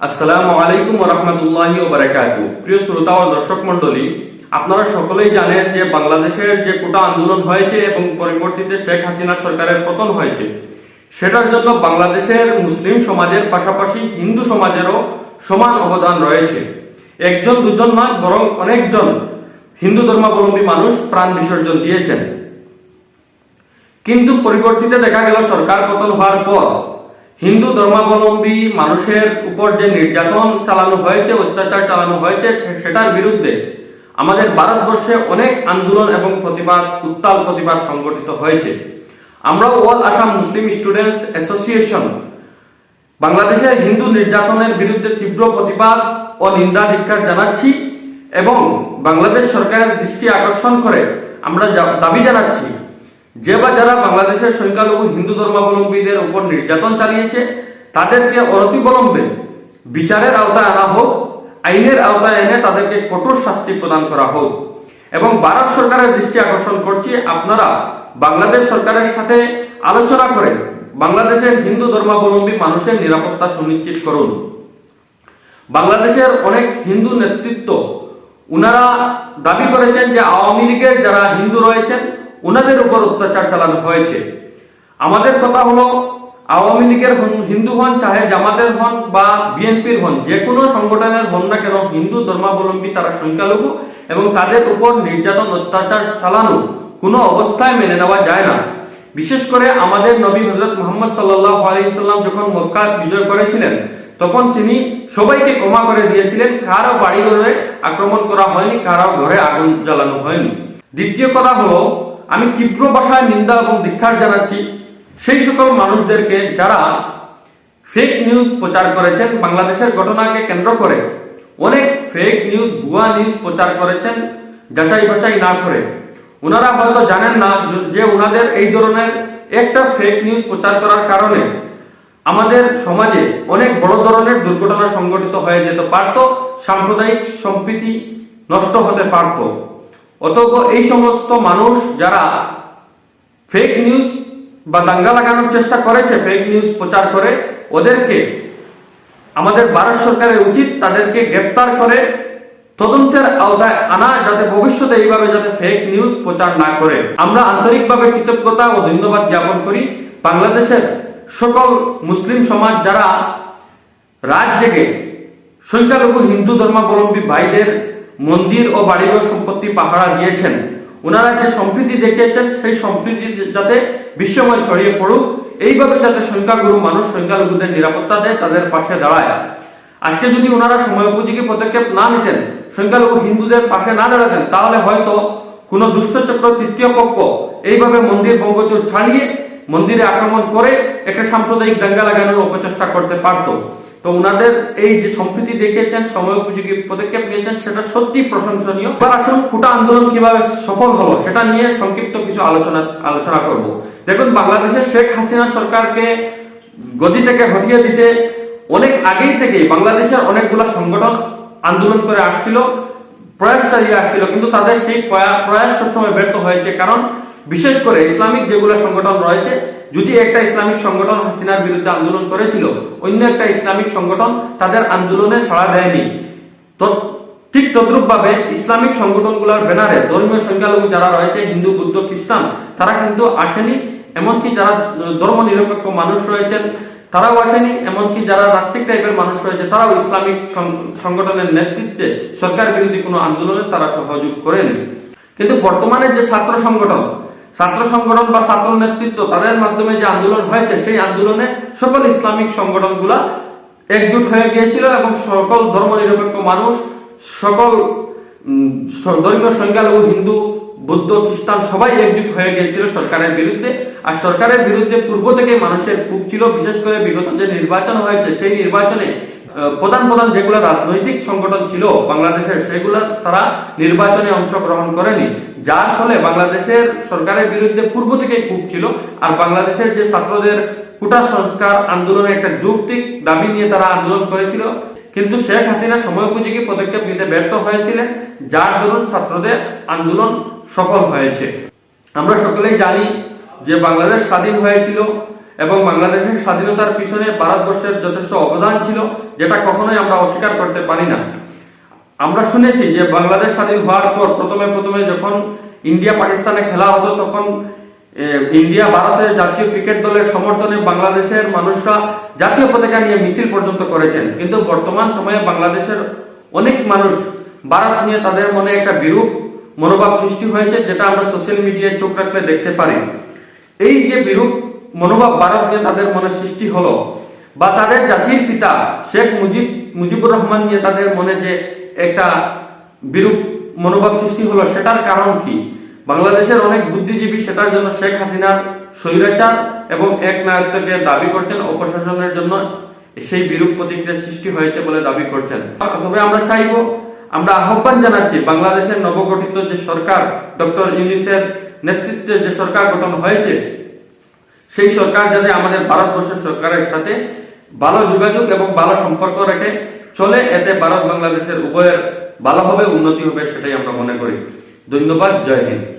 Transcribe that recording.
আসসালামু আলাইকুম রহমতুল্লাহি বারাকাতু। প্রিয় শ্রোতা ও দর্শক মণ্ডলী, আপনারা সকলেই জানেন যে বাংলাদেশের যে কোটা আন্দোলন হয়েছে এবং পরবর্তীতে শেখ হাসিনা সরকারের পতন হয়েছে, সেটার জন্য বাংলাদেশের মুসলিম সমাজের পাশাপাশি হিন্দু সমাজেরও সমান অবদান রয়েছে। একজন, দুজন নয়, বরং অনেকজন হিন্দু ধর্মাবলম্বী মানুষ প্রাণ বিসর্জন দিয়েছেন। কিন্তু পরিবর্তিতে দেখা গেল সরকার পতন হওয়ার পর হিন্দু ধর্মাবলম্বী মানুষের উপর যে নির্যাতন চালানো হয়েছে, অত্যাচার চালানো হয়েছে, সেটার বিরুদ্ধে আমাদের ভারতবর্ষে অনেক আন্দোলন এবং প্রতিবাদ, উত্তাল প্রতিবাদ সংগঠিত হয়েছে। আমরা all Assam Muslim students association বাংলাদেশের হিন্দু নির্যাতনের বিরুদ্ধে তীব্র প্রতিবাদ ও নিন্দা ধিক্কার জানাচ্ছি এবং বাংলাদেশ সরকারের দৃষ্টি আকর্ষণ করে আমরা দাবি জানাচ্ছি যে বা যারা বাংলাদেশের সংখ্যালঘু হিন্দু ধর্মাবলম্বীদের উপর নির্যাতন চালিয়েছে, তাদেরকে অনতিবিলম্বে বিচারের আওতায় আনা হোক, আইনের আওতায় এনে তাদেরকে কঠোর শাস্তি প্রদান করা হোক। এবং ভারত সরকারের দৃষ্টি আকর্ষণ করছি, আপনারা বাংলাদেশ সরকারের সাথে আলোচনা করে বাংলাদেশের হিন্দু ধর্মাবলম্বী মানুষের নিরাপত্তা সুনিশ্চিত করুন। বাংলাদেশের অনেক হিন্দু নেতৃত্ব, উনারা দাবি করেছেন যে আওয়ামী লীগের যারা হিন্দু রয়েছেন উনাদের উপর অত্যাচার চালানো হয়েছে। আমাদের কথা হলো, আওয়ামী লীগের হন- হিন্দু হন, চাহে জামাতের হন বা বিএনপির হন, যে কোনো সংগঠনের হন না কেন, হিন্দু ধর্মাবলম্বী তারা সংখ্যালঘু এবং তাদের উপর নির্যাতন, অত্যাচার চালানো কোনো অবস্থায় মেনে নেওয়া যায় না। বিশেষ করে আমাদের নবী হজরত মোহাম্মদ সাল্লাহ আলাইসাল্লাম যখন মক্কা বিজয় করেছিলেন, তখন তিনি সবাইকে ক্ষমা করে দিয়েছিলেন, কারও বাড়ি ঘরে আক্রমণ করা হয়নি, কারও ঘরে আগুন জ্বালানো হয়নি। দ্বিতীয় কথা হলো আমি তীব্র ভাষায় নিন্দা এবং ধিক্ষার জানাচ্ছি। সেই সকল মানুষদেরকে যারা ফেক নিউজ প্রচার করেছেন, বাংলাদেশের ঘটনাকে কেন্দ্র করে অনেক ফেক নিউজ ভুয়া নিউজ প্রচার করেছেন, যাচাই বাছাই না করে। ওনারা হয়তো জানেন না যে ওনাদের এই ধরনের একটা ফেক নিউজ প্রচার করার কারণে আমাদের সমাজে অনেক বড় ধরনের দুর্ঘটনা সংঘটিত হয়ে যেতে পারত, সাম্প্রদায়িক সম্প্রীতি নষ্ট হতে পারত। অতঃ এই সমস্ত মানুষ যারা ফেক নিউজ বা দাঙ্গা লাগানোর চেষ্টা করেছে ফেক নিউজ প্রচার করে, ওদেরকে, আমাদের ভারত সরকারের উচিত তাদেরকে গ্রেপ্তার করে, তদন্তের আওতায় আনা যাতে ভবিষ্যতে এইভাবে যাতে ফেক নিউজ প্রচার না করে। আমরা আন্তরিকভাবে কৃতজ্ঞতা ও ধন্যবাদ জ্ঞাপন করি। বাংলাদেশের সকল মুসলিম সমাজ যারা রাত জেগে সংখ্যালঘু হিন্দু ধর্মাবলম্বী ভাইদের মন্দির ও বাড়িঘর সম্পত্তি পাহারা দিয়েছেন। ওনারা যে সম্প্রীতি দেখিয়েছেন, সেই সম্প্রীতি যাতে বিশ্বময় ছড়িয়ে পড়ুক, এইভাবে যাতে সংখ্যাগুরু মানুষ সংখ্যালঘুদের নিরাপত্তা দেয়, তাদের পাশে দাঁড়ায়। আজকে যদি ওনারা সময় উপযোগী পদক্ষেপ না নিতেন, সংখ্যালঘু হিন্দুদের পাশে না দাঁড়াতেন, তাহলে হয়তো কোন দুষ্টচক্র, তৃতীয় পক্ষ এইভাবে মন্দির বঙ্গচুর ছাড়িয়ে মন্দিরে আক্রমণ করে একটা সাম্প্রদায়িক দাঙ্গা লাগানোর অপচেষ্টা করতে পারতো। তো ওনাদের এই যে সম্প্রীতি দেখিয়েছেন, সময় উপযোগী পদক্ষেপ নিয়েছেন, সেটা সত্যি প্রশংসনীয়। এবার আসুন, কুটা আন্দোলন কীভাবে সফল হলো, সেটা নিয়ে সংক্ষিপ্ত কিছু আলোচনা আলোচনা করব। দেখুন, বাংলাদেশের শেখ হাসিনা সরকারকে গদি থেকে হটিয়ে দিতে অনেক আগেই থেকেই বাংলাদেশের অনেকগুলো সংগঠন আন্দোলন করে আসছিল, প্রয়াস চালিয়ে আসছিল, কিন্তু তাদের সেই প্রয়াস সবসময় ব্যর্থ হয়েছে। কারণ, বিশেষ করে ইসলামিক যেগুলো সংগঠন রয়েছে যদি একটা ইসলামিক সংগঠন হাসিনার বিরুদ্ধে আন্দোলন করেছিল, অন্য একটা ইসলামিক সংগঠন তাদের আন্দোলনে সাড়া দেয়নি। ঠিক তদ্রুপ ভাবে ইসলামিক সংগঠনগুলোর ব্যানারে ধর্মীয় সংখ্যালঘু যারা রয়েছে, হিন্দু, বুদ্ধ, খ্রিস্টান, তারা কিন্তু আসেনি। এমনকি যারা ধর্ম নিরপেক্ষ মানুষ রয়েছেন, তারাও আসেনি। এমনকি যারা রাষ্ট্রিক টাইপের মানুষ রয়েছে, তারাও ইসলামিক সংগঠনের নেতৃত্বে সরকার বিরোধী কোনো আন্দোলনে তারা সহযোগ করেনি। কিন্তু বর্তমানে যে ছাত্র সংগঠন ছাত্র সংগঠন বা ছাত্র নেতৃত্ব তাদের মাধ্যমে যে আন্দোলন হয়েছে, সেই আন্দোলনে সকল ইসলামিক সংগঠনগুলা একজুট হয়ে গিয়েছিল এবং সকল ধর্মনিরপেক্ষ মানুষ, সকল ধর্মীয় সংখ্যালঘু, হিন্দু, বৌদ্ধ, খ্রিস্টান সবাই একজুট হয়ে গিয়েছিল সরকারের বিরুদ্ধে। আর সরকারের বিরুদ্ধে পূর্ব থেকে মানুষের খুব ছিল, বিশেষ করে বিগত যে নির্বাচন হয়েছে, সেই নির্বাচনে প্রধান প্রধান যেগুলো রাজনৈতিক সংগঠন ছিল বাংলাদেশের, সেগুলো তারা নির্বাচনে অংশগ্রহণ করেনি। যার ফলে বাংলাদেশের সরকারের বিরুদ্ধে পূর্ব থেকেই খুব ছিল আর বাংলাদেশের যে ছাত্রদের কোটা সংস্কার আন্দোলনে একটা যৌক্তিক দাবি নিয়ে তারা আন্দোলন করেছিল। কিন্তু শেখ হাসিনা সময় উপযোগী পদক্ষেপ নিতে ব্যর্থ হয়েছিলেন, যার দরুন ছাত্রদের আন্দোলন সফল হয়েছে। আমরা সকলেই জানি যে বাংলাদেশ স্বাধীন হয়েছিল। এবং বাংলাদেশের স্বাধীনতার পিছনে ভারতবর্ষের যথেষ্ট অবদান ছিল, যেটা কখনোই আমরা অস্বীকার করতে পারি না। আমরা শুনেছি যে বাংলাদেশ স্বাধীন হওয়ার পর প্রথমে প্রথমে যখন ইন্ডিয়া পাকিস্তানে খেলা হতো, তখন ইন্ডিয়া ভারতের জাতীয় ক্রিকেট দলের সমর্থনে বাংলাদেশের মানুষরা জাতীয় পতাকা নিয়ে মিছিল পর্যন্ত করেছেন। কিন্তু বর্তমান সময়ে বাংলাদেশের অনেক মানুষ ভারত নিয়ে তাদের মনে একটা বিরূপ মনোভাব সৃষ্টি হয়েছে, যেটা আমরা সোশ্যাল মিডিয়ায় চোখ রাখলে দেখতে পারি। এই যে বিরূপ মনোভাব ভারত নিয়ে তাদের মনে সৃষ্টি হলো। বা তাদের জাতির পিতা শেখ মুজিব মুজিবুর রহমান নিয়ে তাদের মনে যে একটা বিরূপ মনোভাব সৃষ্টি হলো, সেটার কারণ কি? বাংলাদেশের অনেক বুদ্ধিজীবী সেটার জন্য শেখ হাসিনার স্বৈরাচার এবং এক নায়ককে দাবি করছেন, অপশাসনের জন্য সেই বিরূপ প্রতিক্রিয়া সৃষ্টি হয়েছে বলে দাবি করছেন। তবে আমরা চাইব, আমরা আহ্বান জানাচ্ছি, বাংলাদেশের নবগঠিত যে সরকার, ডক্টর ইউনিসের নেতৃত্বে যে সরকার গঠন হয়েছে সেই সরকার যাতে আমাদের ভারতবর্ষের সরকারের সাথে ভালো যোগাযোগ এবং ভালো সম্পর্ক রেখে, চলে এতে ভারত বাংলাদেশের উভয়ের ভালো হবে, উন্নতি হবে, সেটাই আমরা মনে করি। ধন্যবাদ, জয় হিন্দ।